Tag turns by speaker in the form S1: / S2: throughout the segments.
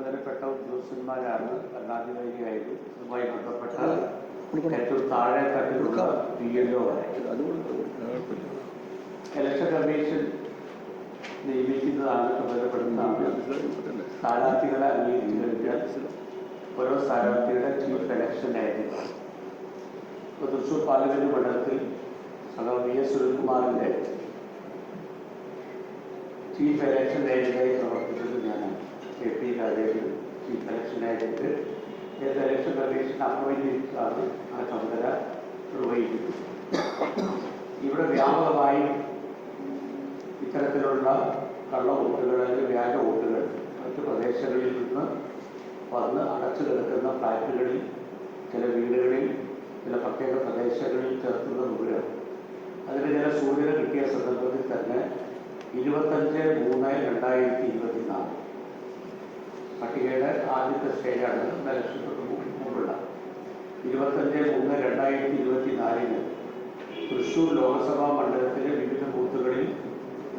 S1: ചുമതലപ്പെട്ട ഉദ്യോഗസ്ഥന്മാരാണ് ഭരണാധികാരിയായത്. ഇതുമായി ബന്ധപ്പെട്ട ഏറ്റവും താഴെ തട്ടിലുള്ള P L O election commission നിയമിക്കുന്നതാണ് ചുമതലപ്പെടുന്നതാണ് സ്ഥാനാർത്ഥികളെ അംഗീകരിക്കാൻ ഓരോ സ്ഥാനാർത്ഥിയുടെ ചീഫ് ഇലക്ഷൻ ആയിരുന്നു. ഇപ്പോൾ തൃശ്ശൂർ പാർലമെന്റ് മണ്ഡലത്തിൽ അഥവാ വി എസ് സുനിൽകുമാറിന്റെ ചീഫ് ഇലക്ഷൻ ഏജന്റായി പ്രവർത്തിച്ചത് ഞാനാണ്. K P Rajendran chief selection ഏത് ഇലക്ഷൻ കമ്മീഷൻ അപ്പോയിന്റ് ചെയ്തിട്ടാണ് ആ ചുമതല നിർവഹിക്കുന്നത് ഇവിടെ വ്യാപകമായി ഇത്തരത്തിലുള്ള കള്ള വോട്ടുകൾ അല്ലെങ്കിൽ വ്യാജ വോട്ടുകൾ മറ്റു പ്രദേശങ്ങളിൽ നിന്ന് വന്ന് അടച്ചു കിടക്കുന്ന ഫ്ലാറ്റുകളിൽ ചില വീടുകളിൽ ചില പ്രത്യേക പ്രദേശങ്ങളിൽ ചേർക്കുന്ന ദൂരം അതിന് ചില സൂചന കിട്ടിയ സന്ദർഭത്തിൽ തന്നെ ഇരുപത്തഞ്ച് മൂന്ന് രണ്ടായിരത്തി ഇരുപത്തിനാല് പട്ടികയുടെ ആദ്യത്തെ സ്റ്റേജാണ് ഇലക്ഷന് മുമ്പുള്ള. ഇരുപത്തഞ്ച് മൂന്ന് രണ്ടായിരത്തി ഇരുപത്തി നാലിന് തൃശൂർ ലോക്സഭാ മണ്ഡലത്തിലെ വിവിധ ബൂത്തുകളിൽ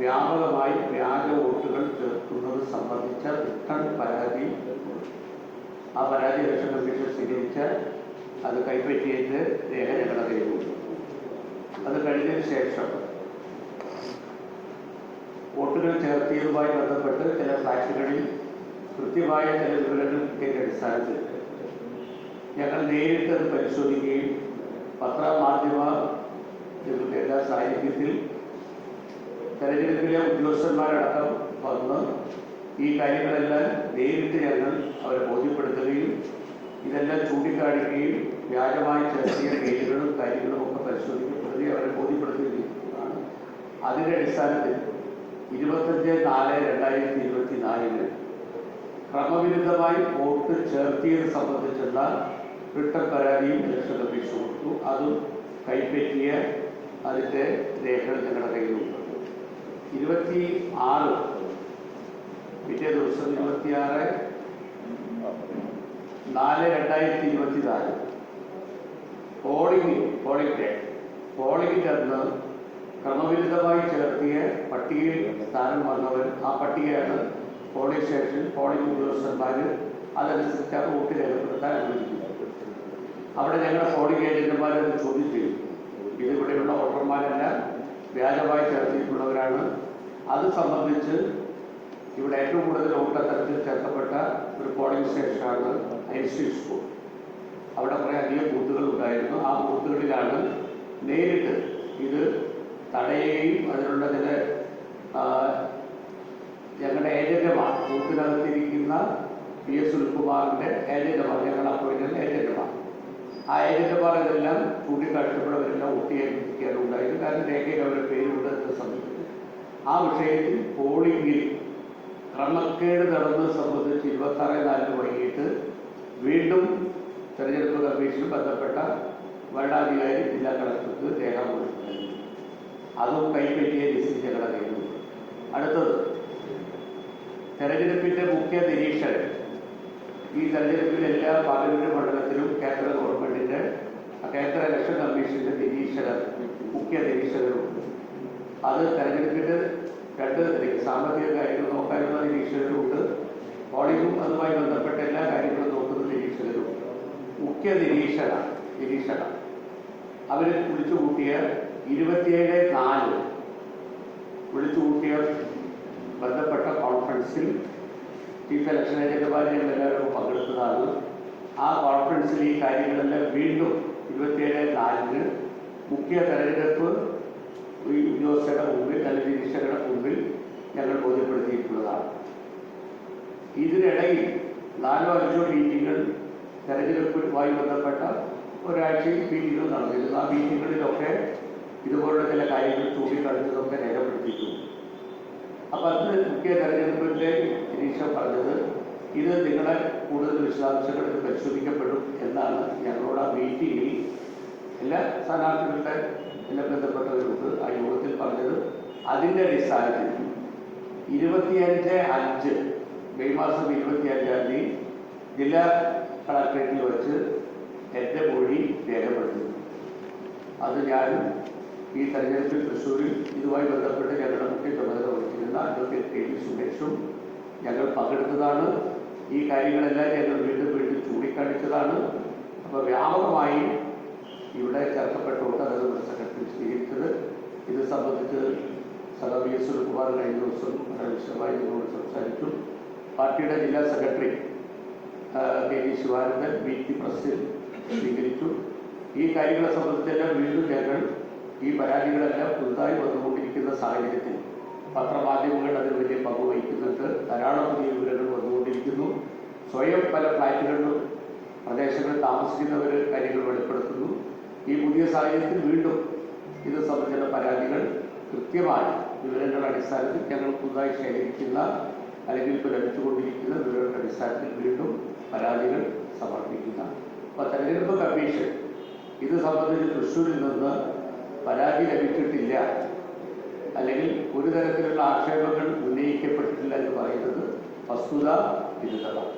S1: വ്യാപകമായി വ്യാജ വോട്ടുകൾ ചേർക്കുന്നത് സംബന്ധിച്ച റിട്ടേൺ പരാതി. ആ പരാതി ഇലക്ഷൻ കമ്മീഷൻ സ്വീകരിച്ച് അത് കൈപ്പറ്റിയിട്ട് രേഖ ഞങ്ങളുടെ കൈകൊണ്ടു അത് കഴിഞ്ഞതിന് ശേഷം വോട്ടുകൾ ചേർത്തിയതുമായി ബന്ധപ്പെട്ട് ചില ഫ്ലാറ്റുകളിൽ കൃത്യമായ ചില വിവരങ്ങൾ കിട്ടിയതിന്റെ അടിസ്ഥാനത്തിൽ ഞങ്ങൾ നേരിട്ട് അത് പരിശോധിക്കുകയും പത്രമാധ്യമ എല്ലാ സാന്നിധ്യത്തിൽ തെരഞ്ഞെടുപ്പിലെ ഉദ്യോഗസ്ഥന്മാരടക്കം വന്ന് ഈ കാര്യങ്ങളെല്ലാം നേരിട്ട് ഞങ്ങൾ അവരെ ബോധ്യപ്പെടുത്തുകയും ഇതെല്ലാം ചൂണ്ടിക്കാണിക്കുകയും വ്യാജമായി ചെറിയ പേരുകളും കാര്യങ്ങളും ഒക്കെ പരിശോധിക്കപ്പെടുകയും അവരെ ബോധ്യപ്പെടുത്തുകയും ചെയ്യുന്നതാണ് അതിന്റെ അടിസ്ഥാനത്തിൽ ഇരുപത്തഞ്ച് നാല് രണ്ടായിരത്തി ഇരുപത്തി നാലിന് ക്രമവിരുദ്ധമായി വോട്ട് ചേർത്തിയത് സംബന്ധിച്ചുള്ള റിട്ടൺ പരാതിയും ഇലക്ഷൻ കമ്മീഷൻ കൊടുത്തു അതും കൈപ്പറ്റിയ അതിന്റെ രേഖകൾ ഞങ്ങളുടെ കയ്യിലുണ്ട്. ഇരുപത്തി ആറ് പിറ്റേ ദിവസം ഇരുപത്തിയാറ് നാല് രണ്ടായിരത്തി ഇരുപത്തി നാല് പോളിംഗ് പോളിംഗ് ഡേ. പോളിംഗ് അന്ന് ക്രമവിരുദ്ധമായി ചേർത്തിയ പട്ടികയിൽ സ്ഥാനം വന്നവർ ആ പട്ടികയാണ് പോളിംഗ് സ്റ്റേഷനിൽ പോളിംഗ് ഉദ്യോഗസ്ഥന്മാർ അതനുസരിച്ച് അത് വോട്ട് രേഖപ്പെടുത്താൻ അനുവദിക്കുന്നത് അവിടെ ഞങ്ങളുടെ പോളിംഗ് ഏജന്റുമാർ അത് ചോദ്യം ചെയ്യും. ഇതിവിടെയുള്ള വോട്ടർമാരെല്ലാം വ്യാജമായി ചേർത്തിട്ടുള്ളവരാണ്. അത് സംബന്ധിച്ച് ഇവിടെ ഏറ്റവും കൂടുതൽ വോട്ടത്തരത്തിൽ ചേർക്കപ്പെട്ട ഒരു പോളിംഗ് സ്റ്റേഷനാണ് ഐശ്വര്യ സ്കൂൾ അവിടെ കുറേ അധികം ബൂത്തുകൾ ഉണ്ടായിരുന്നു. ആ ബൂത്തുകളിലാണ് നേരിട്ട് ഇത് തടയുകയും അതിനുള്ള ചില ആ, ഞങ്ങളുടെ ഏജന്റുമാർ ബൂത്തിനകത്തിരിക്കുന്ന പി എസ് സുനിൽകുമാറിന്റെ ഏജന്റുമാർ ഞങ്ങളുടെ അപ്പോയിന്റ് ഏജന്റുമാർ ആ ഏജന്റുമാർ ഇതെല്ലാം ചൂണ്ടിക്കാണിച്ചപ്പോൾ അവരെല്ലാം ഉണ്ടായിരുന്നു കാരണം രേഖയിൽ അവരുടെ പേരുണ്ട് എന്ന് സംബന്ധിച്ചു. ആ വിഷയത്തിൽ പോളിംഗിൽ ക്രമക്കേട് നടന്നത് സംബന്ധിച്ച് ഇരുപത്താറ് നാലിന് വൈകിട്ട് വീണ്ടും തെരഞ്ഞെടുപ്പ് കമ്മീഷനും ബന്ധപ്പെട്ട വരണാധികാരി ജില്ലാ കളക്ടർക്ക് രേഖ രേഖാമൂലം അതും കൈപ്പറ്റിയ ലിസ്റ്റ് ഞങ്ങളുടെ അടുത്തത് തെരഞ്ഞെടുപ്പിന്റെ മുഖ്യ നിരീക്ഷകൻ ഈ തെരഞ്ഞെടുപ്പിൽ എല്ലാ പാർലമെന്റ് മണ്ഡലത്തിലും കേന്ദ്ര ഗവൺമെന്റിന്റെ കേന്ദ്ര ഇലക്ഷൻ കമ്മീഷന്റെ നിരീക്ഷകർ മുഖ്യ നിരീക്ഷകരുണ്ട് അത് തെരഞ്ഞെടുപ്പിന്റെ രണ്ട് സാമ്പത്തിക കാര്യങ്ങൾ നോക്കാനുള്ള നിരീക്ഷകരുണ്ട് പോളിംഗും അതുമായി ബന്ധപ്പെട്ട എല്ലാ കാര്യങ്ങളും നോക്കുന്ന നിരീക്ഷകരും മുഖ്യ നിരീക്ഷക നിരീക്ഷക. അവർ വിളിച്ചു കൂട്ടിയ ഇരുപത്തിയേഴ് നാല് വിളിച്ചു കൂട്ടിയ ബന്ധപ്പെട്ട കോൺഫറൻസിൽ ചീഫ് ഇലക്ഷൻ ഏജന്റുമാർ എല്ലാവരും പങ്കെടുത്തതാണ്. ആ കോൺഫറൻസിൽ ഈ കാര്യങ്ങളെല്ലാം വീണ്ടും ഇരുപത്തിയേഴ് നാലിന് മുഖ്യ തെരഞ്ഞെടുപ്പ് ഉദ്യോഗസ്ഥരുടെ മുമ്പിൽ അല്ലെങ്കിൽ നിരീക്ഷകരുടെ മുമ്പിൽ ഞങ്ങൾ ബോധ്യപ്പെടുത്തിയിട്ടുള്ളതാണ്. ഇതിനിടയിൽ നാലോ അഞ്ചോ മീറ്റിങ്ങൾ തെരഞ്ഞെടുപ്പുമായി ബന്ധപ്പെട്ട ഒരാഴ്ചയിൽ മീറ്റിങ്ങുകൾ നടന്നിരുന്നു. ആ മീറ്റിങ്ങുകളിലൊക്കെ ഇതുപോലുള്ള ചില കാര്യങ്ങൾ ചൂണ്ടിക്കാണിച്ചതൊക്കെ രേഖപ്പെടുത്തിയിട്ടുണ്ട്. അപ്പം അത് മുഖ്യ തെരഞ്ഞെടുപ്പിന്റെ നിരീക്ഷണം പറഞ്ഞത് ഇത് നിങ്ങളെ കൂടുതൽ വിശദാംശങ്ങൾ പരിശോധിക്കപ്പെടും എന്നാണ് ഞങ്ങളോട് ആ മീറ്റിംഗിൽ എല്ലാ സ്ഥാനാർത്ഥികളുടെ എല്ലാം ബന്ധപ്പെട്ടവരുണ്ട് ആ യോഗത്തിൽ പറഞ്ഞത്. അതിന്റെ അടിസ്ഥാനത്തിൽ ഇരുപത്തിയഞ്ച് അഞ്ച് മെയ് മാസം ഇരുപത്തിയഞ്ചാം തീയതി ജില്ലാ കളക്ടറേറ്റിൽ വെച്ച് എന്റെ മൊഴി രേഖപ്പെടുത്തുന്നു അത് ഞാനും ഈ തെരഞ്ഞെടുപ്പിൽ തൃശ്ശൂരിൽ ഇതുമായി ബന്ധപ്പെട്ട് ഞങ്ങളുടെ മുഖ്യ സുമേഷും ഞങ്ങൾ പങ്കെടുത്തതാണ്. ഈ കാര്യങ്ങളെല്ലാം ഞങ്ങൾ വീണ്ടും വീണ്ടും ചൂണ്ടിക്കാണിച്ചതാണ്. അപ്പോൾ വ്യാപകമായി ഇവിടെ ചേർക്കപ്പെട്ടുകൊണ്ട് അത് സെക്രട്ടറി സ്വീകരിച്ചത്. ഇത് സംബന്ധിച്ച് സഹ വി എസ് സുനിൽകുമാർ കഴിഞ്ഞ ദിവസം വളരെ വിശദമായി നിങ്ങളോട് സംസാരിച്ചു. പാർട്ടിയുടെ ജില്ലാ secretary K V Sivanandan B T പ്രസിൽ സ്വീകരിച്ചു. ഈ കാര്യങ്ങളെ സംബന്ധിച്ചെല്ലാം വീണ്ടും ഞങ്ങൾ ഈ പരാതികളെല്ലാം പുതുതായി വന്നുകൊണ്ടിരിക്കുന്ന സാഹചര്യത്തിൽ പത്രമാധ്യമങ്ങൾ അതിൽ വലിയ പങ്ക് വഹിക്കുന്നുണ്ട്. ധാരാളം പുതിയ വിവരങ്ങൾ വന്നുകൊണ്ടിരിക്കുന്നു. സ്വയം പല ഫ്ലാറ്റുകളിലും പ്രദേശങ്ങളിൽ താമസിക്കുന്നവർ കാര്യങ്ങൾ വെളിപ്പെടുത്തുന്നു. ഈ പുതിയ സാഹചര്യത്തിൽ വീണ്ടും ഇത് സംബന്ധിച്ച പരാതികൾ കൃത്യമായ വിവരങ്ങളുടെ അടിസ്ഥാനത്തിൽ ഞങ്ങൾ പുതുതായി ശേഖരിക്കുന്ന അല്ലെങ്കിൽ ഇപ്പോൾ ലഭിച്ചുകൊണ്ടിരിക്കുന്ന വിവരങ്ങളുടെ അടിസ്ഥാനത്തിൽ വീണ്ടും പരാതികൾ സമർപ്പിക്കുന്ന അപ്പോൾ തെരഞ്ഞെടുപ്പ് കമ്മീഷൻ ഇത് സംബന്ധിച്ച് തൃശ്ശൂരിൽ നിന്ന് പരാതി ലഭിച്ചിട്ടില്ല. അല്ലെങ്കിൽ ഒരു തരത്തിലുള്ള ആക്ഷേപങ്ങൾ ഉന്നയിക്കപ്പെട്ടിട്ടില്ല എന്ന് പറയുന്നത് വസ്തുത വിരുദ്ധമാണ്.